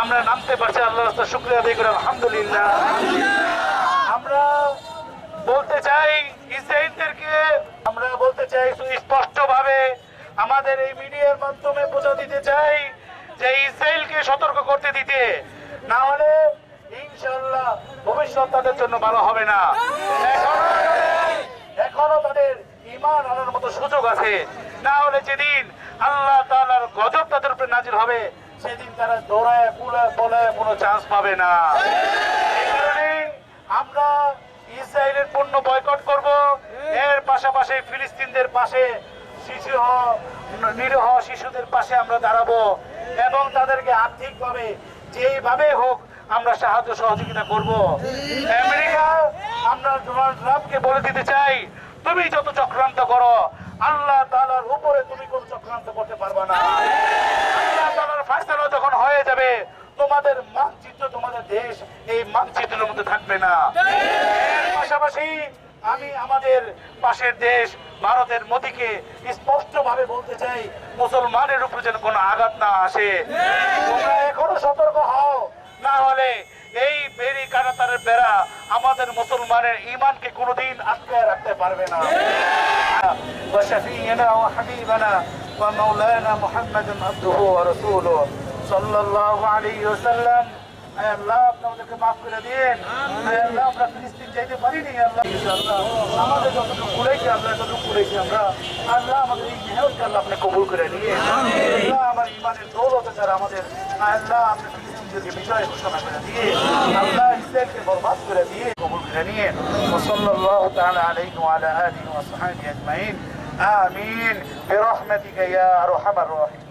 আমরা নামতে পারছি। আল্লাহ শুক্রিয়া আদায় আলহামদুলিল্লাহ। আমরা বলতে চাই ইসরায়েলদেরকে আমরা বলতে চাই সুস্পষ্ট ভাবে আমাদের এই মিডিয়ার মাধ্যমে বোঝা দিতে চাই যে ইসরায়েলকে সতর্ক করতে দিতে, না হলে ভবিষ্যৎ তাদের জন্য ভালো হবে না। এখনও তাদের ইমান আনার মতো সুযোগ আছে। না হলে যেদিন আল্লাহ তাআলার গজব তাদের উপরে নাজির হবে সেদিন তারা দৌড়ায় পুলায় পলায় কোনো চান্স পাবে না। আমরা ইসরায়েলের পণ্য বয়কট করব। এর পাশাপাশি ফিলিস্তিনদের পাশে শিশু নিরীহ শিশুদের পাশে আমরা দাঁড়াবো। এবং তাদেরকে আর্থিকভাবে যেভাবে হোক আমরা সাহায্য সহযোগিতা করব। আমেরিকা, আমরা ডোনাল্ড ট্রাম্পকে বলে দিতে চাই, তুমি যত চক্রান্ত করো, আল্লাহ তালার উপরে তুমি কোন চক্রান্ত করতে পারবা না। আল্লাহ তাআলার ফয়সালা যখন হয়ে যাবে, তোমাদের মানচিত্র তোমাদের দেশ এই মানচিত্রের মধ্যে থাকবে না। পাশাপাশি আমি আমাদের পাশের দেশ ভারতের মোদীকে স্পষ্ট ভাবে বলতে চাই, মুসলমানের উপরে যেন কোনো আঘাত না আসে। তোমরা এখনও সতর্ক হও। না হলে এই বেরি কানাতারের বেড়া আমাদের মুসলমানের ইমানকে কোনোদিন আটকে রাখতে পারবে না وشفينا وحبيبنا ومولانا محمد عبده ورسوله صلى الله عليه وسلم আয় আল্লাহ আপনি আমাদেরকে মাফ করে দিন আয় আল্লাহ আমরা ফিলিস্তিন যাইতে পারিনি আল্লাহ ইনশাআল্লাহ আমাদের যতটুকু কুড়াইছে আল্লাহ যতটুকু কুড়াইছি আমরা আল্লাহ আমাদের এই মেহনতকে আল্লাহ আপনি কবুল করে নিয়ে আল্লাহ আমার ইমানের দৌলতে যারা আমাদের আয় আল্লাহ আপনি وصلى الله تعالى عليه وعلى آله وصحبه أجمعين. آمين برحمتك يا أرحم الراحمين.